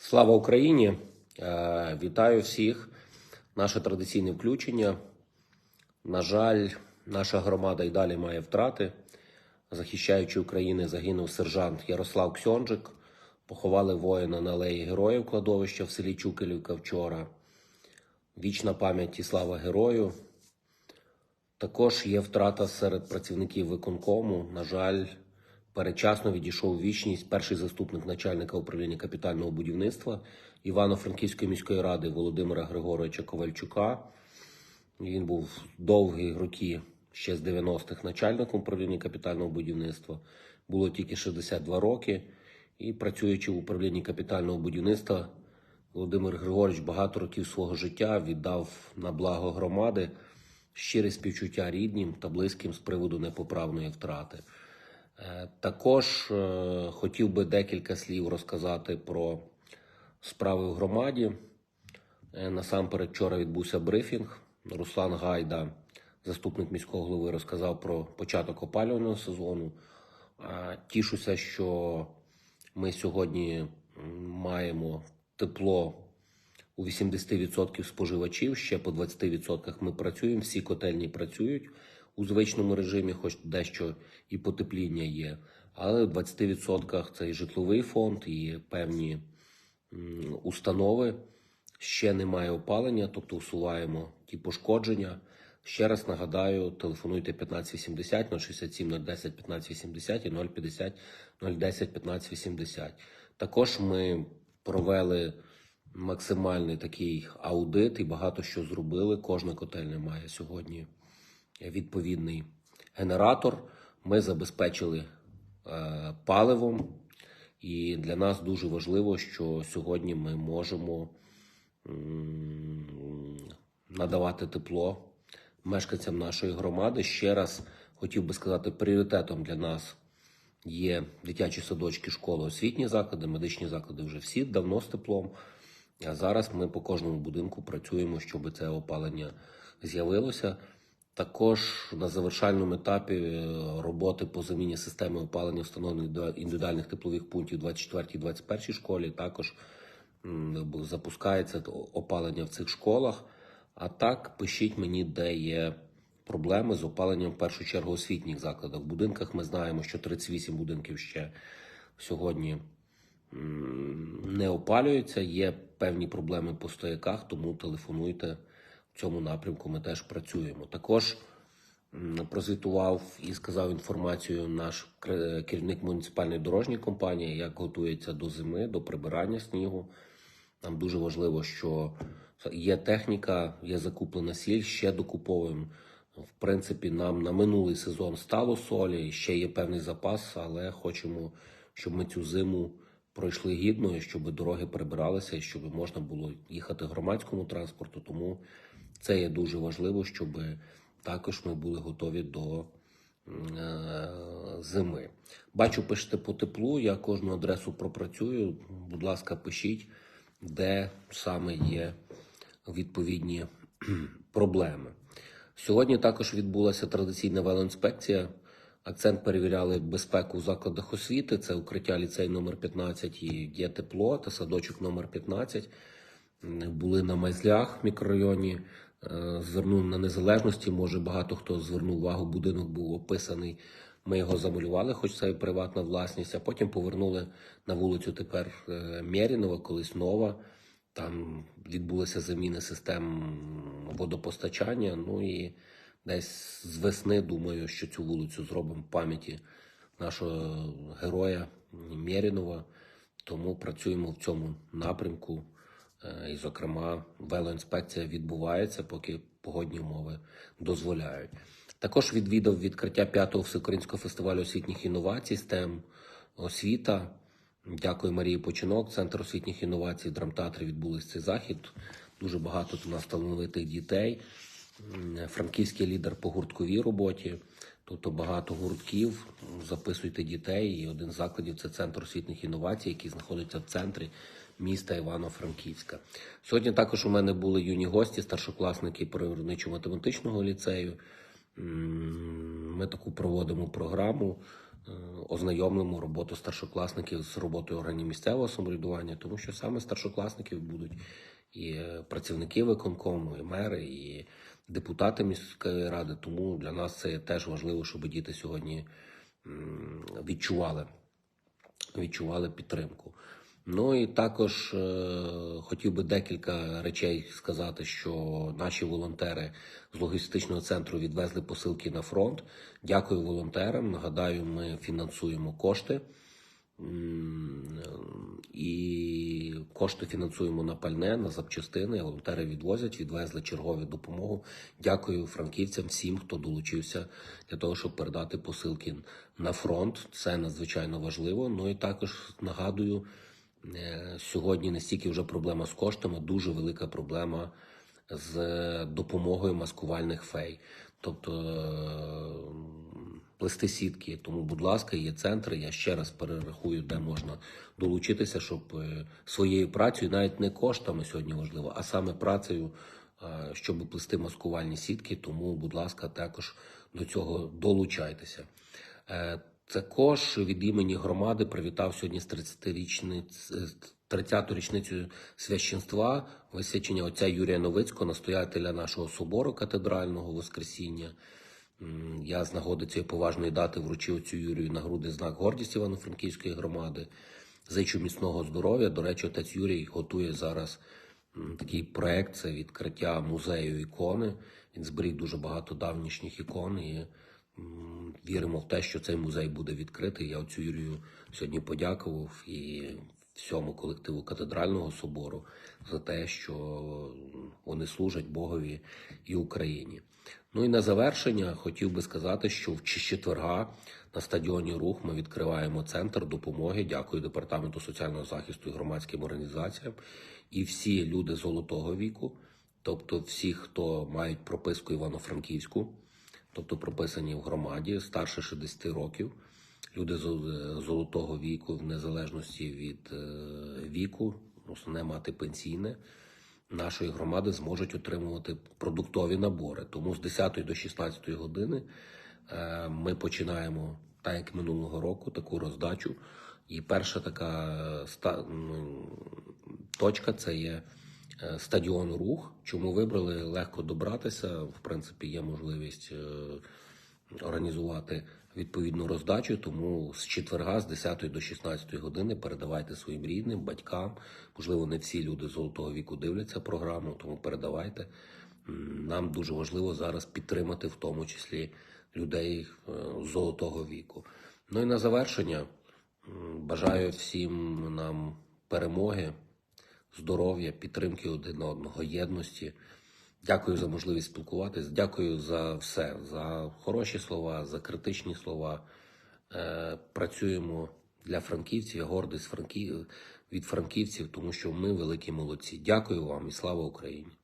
Слава Україні! Е, Вітаю всіх. Наше традиційне включення. На жаль, наша громада і далі має втрати. Захищаючи Україну, загинув сержант Ярослав Ксьонджик. Поховали воїна на алеї Героїв кладовища в селі Чукелівка вчора. Вічна пам'ять і слава герою. Також є втрата серед працівників виконкому. На жаль, передчасно відійшов вічність перший заступник начальника управління капітального будівництва Івано-Франківської міської ради Володимира Григоровича Ковальчука. Він був довгі роки ще з 90-х начальником управління капітального будівництва. Було тільки 62 роки. І працюючи в управлінні капітального будівництва, Володимир Григорович багато років свого життя віддав на благо громади щире співчуття ріднім та близьким з приводу непоправної втрати. Е, Також е, хотів би декілька слів розказати про справи в громаді. Е, Насамперед, вчора відбувся брифінг. Руслан Гайда, заступник міського голови, розказав про початок опалювального сезону. Тішуся, що ми сьогодні маємо тепло у 80% споживачів, ще по 20% ми працюємо, всі котельні працюють у звичному режимі, хоч дещо і потепління є. Але в 20% це і житловий фонд, і певні установи. Ще немає опалення, тобто усуваємо ті пошкодження. Ще раз нагадаю, телефонуйте 1580 067 010 1580 і 050 010 1580. Також ми провели максимальний такий аудит і багато що зробили. Кожна котельня має сьогодні відповідний генератор. Ми забезпечили е, паливом, і для нас дуже важливо, що сьогодні ми можемо надавати тепло мешканцям нашої громади. Ще раз хотів би сказати, пріоритетом для нас є дитячі садочки, школи, освітні заклади, медичні заклади вже всі давно з теплом. А зараз ми по кожному будинку працюємо, щоб це опалення з'явилося. Також на завершальному етапі е, роботи по заміні системи опалення встановлених до індивідуальних теплових пунктів 24-21 школі. Також запускається опалення в цих школах. А так пишіть мені, де є проблеми з опаленням в першу чергу освітніх закладах. В будинках ми знаємо, що 38 будинків ще сьогодні не опалюються. Є певні проблеми по стояках, тому телефонуйте. Цьому напрямку ми теж працюємо. Також прозвітував і сказав інформацію наш керівник муніципальної дорожньої компанії, як готується до зими, до прибирання снігу. Нам дуже важливо, що є техніка, є закуплена сіль, ще докуповуємо. В принципі, нам на минулий сезон стало солі, ще є певний запас, але хочемо, щоб ми цю зиму пройшли гідно, щоб дороги прибиралися, і щоб можна було їхати громадському транспорту. Тому це є дуже важливо, щоб також ми були готові до е, зими. Бачу, пишете по теплу. Я кожну адресу пропрацюю. Будь ласка, пишіть, де саме є відповідні проблеми. Сьогодні також відбулася традиційна велоінспекція. Акцент перевіряли безпеку в закладах освіти. Це укриття ліцей номер 15 і є тепло та садочок номер 15. Були на майзлях в мікрорайоні. Е, Звернув на незалежності. Може, багато хто звернув увагу. Будинок був описаний. Ми його замалювали, хоч це і приватна власність, а потім повернули на вулицю тепер е, Мєрінова, колись нова. Там відбулися заміни систем водопостачання. Ну і десь з весни думаю, що цю вулицю зробимо в пам'яті нашого героя Мєрінова. Тому працюємо в цьому напрямку. Е, І, зокрема, велоінспекція відбувається, поки погодні умови дозволяють. Також відвідав відкриття п'ятого всеукраїнського фестивалю освітніх інновацій STEM освіта. Дякую Марії Починок, Центр освітніх інновацій, драмтеатрі відбулись цей захід. Дуже багато у нас талановитих дітей. Франківський лідер по гуртковій роботі. Тобто багато гуртків. Записуйте дітей. І один з закладів це центр освітніх інновацій, який знаходиться в центрі міста Івано-Франківська. Сьогодні також у мене були юні гості, старшокласники природничо-математичного ліцею. Ми таку проводимо програму е, ознайомимо роботу старшокласників з роботою органів місцевого самоврядування, тому що саме старшокласників будуть і е, працівники виконкому, і мери, і депутати міської ради. Тому для нас це теж важливо, щоб діти сьогодні відчували відчували підтримку. Ну і також е, хотів би декілька речей сказати, що наші волонтери з логістичного центру відвезли посилки на фронт. Дякую волонтерам. Нагадаю, ми фінансуємо кошти. І кошти фінансуємо на пальне, на запчастини. Волонтери відвозять, відвезли чергову допомогу. Дякую франківцям, всім, хто долучився для того, щоб передати посилки на фронт. Це надзвичайно важливо. Ну і також нагадую, е, сьогодні не стільки вже проблема з коштами, дуже велика проблема з допомогою маскувальних фей. Тобто е, плести сітки. Тому, будь ласка, є центри. Я ще раз перерахую, де можна долучитися, щоб е, своєю працею, навіть не коштами сьогодні важливо, а саме працею, е, щоб плести маскувальні сітки. Тому, будь ласка, також до цього долучайтеся. Е, Також від імені громади привітав сьогодні з 30-річниць. 30-ту річницю священства висвячення отця Юрія Новицького, настоятеля нашого собору катедрального Воскресіння. Я з нагоди цієї поважної дати вручив отцю Юрію нагрудний знак гордість Івано-Франківської громади. Зичу міцного здоров'я. До речі, отець Юрій готує зараз такий проект це відкриття музею ікони. Він зберіг дуже багато давнішніх ікон і віримо в те, що цей музей буде відкритий. Я отцю Юрію сьогодні подякував і всьому колективу катедрального собору за те, що вони служать Богові і Україні. Ну і на завершення хотів би сказати, що в четверга на стадіоні Рух ми відкриваємо центр допомоги. Дякую департаменту соціального захисту і громадським організаціям. І всі люди золотого віку, тобто всі, хто мають прописку Івано-Франківську, тобто прописані в громаді старше 60 років. Люди з е, золотого віку, в незалежності від е, віку, основне мати пенсійне, нашої громади зможуть отримувати продуктові набори. Тому з 10 до 16 години е, ми починаємо, так як минулого року, таку роздачу. І перша така точка це є стадіон Рух. Чому вибрали легко добратися? В принципі, є можливість організувати відповідну роздачу. Тому з четверга, з 10 до 16 години, передавайте своїм рідним, батькам. Можливо, не всі люди золотого віку дивляться програму, тому передавайте. Нам дуже важливо зараз підтримати, в тому числі людей е, золотого віку. Ну і на завершення бажаю всім нам перемоги, здоров'я, підтримки один одного, єдності. Дякую за можливість спілкуватись. Дякую за все, за хороші слова, за критичні слова. Е, працюємо для франківців. Я гордий франків... від франківців, тому що ми великі молодці. Дякую вам і слава Україні!